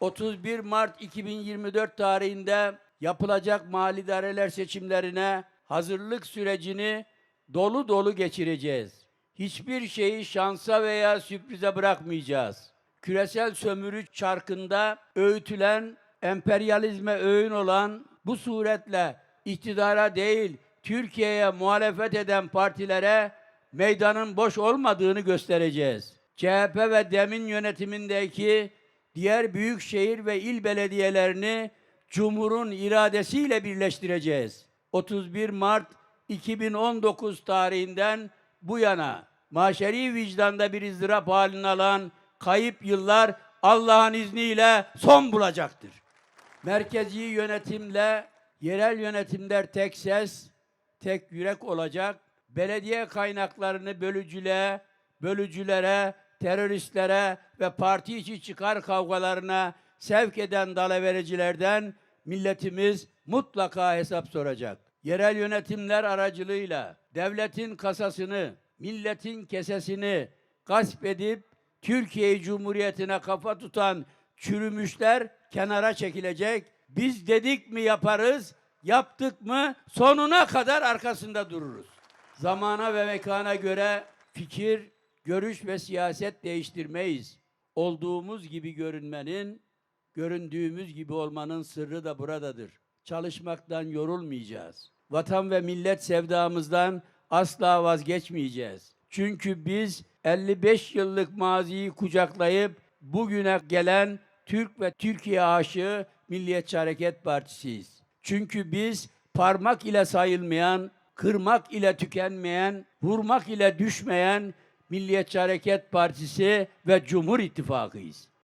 31 Mart 2024 tarihinde yapılacak mali idareler seçimlerine hazırlık sürecini dolu dolu geçireceğiz. Hiçbir şeyi şansa veya sürprize bırakmayacağız. Küresel sömürü çarkında öğütülen, emperyalizme öğün olan bu suretle iktidara değil Türkiye'ye muhalefet eden partilere meydanın boş olmadığını göstereceğiz. CHP ve DEM'in yönetimindeki diğer büyükşehir ve il belediyelerini Cumhur'un iradesiyle birleştireceğiz. 31 Mart 2019 tarihinden bu yana maşeri vicdanda bir izdırap halini alan kayıp yıllar Allah'ın izniyle son bulacaktır. Merkezi yönetimle yerel yönetimler tek ses, tek yürek olacak. Belediye kaynaklarını bölücülüğe, bölücülere, teröristlere ve parti içi çıkar kavgalarına sevk eden dalavericilerden milletimiz mutlaka hesap soracak. Yerel yönetimler aracılığıyla devletin kasasını, milletin kesesini gasp edip Türkiye Cumhuriyeti'ne kafa tutan çürümüşler kenara çekilecek. Biz dedik mi yaparız, yaptık mı sonuna kadar arkasında dururuz. Zamana ve mekana göre fikir, görüş ve siyaset değiştirmeyiz. Olduğumuz gibi görünmenin, göründüğümüz gibi olmanın sırrı da buradadır. Çalışmaktan yorulmayacağız. Vatan ve millet sevdamızdan asla vazgeçmeyeceğiz. Çünkü biz 55 yıllık maziyi kucaklayıp bugüne gelen Türk ve Türkiye aşığı Milliyetçi Hareket Partisiyiz. Çünkü biz parmak ile sayılmayan, kırmak ile tükenmeyen, vurmak ile düşmeyen Milliyetçi Hareket Partisi ve Cumhur İttifakı'yız.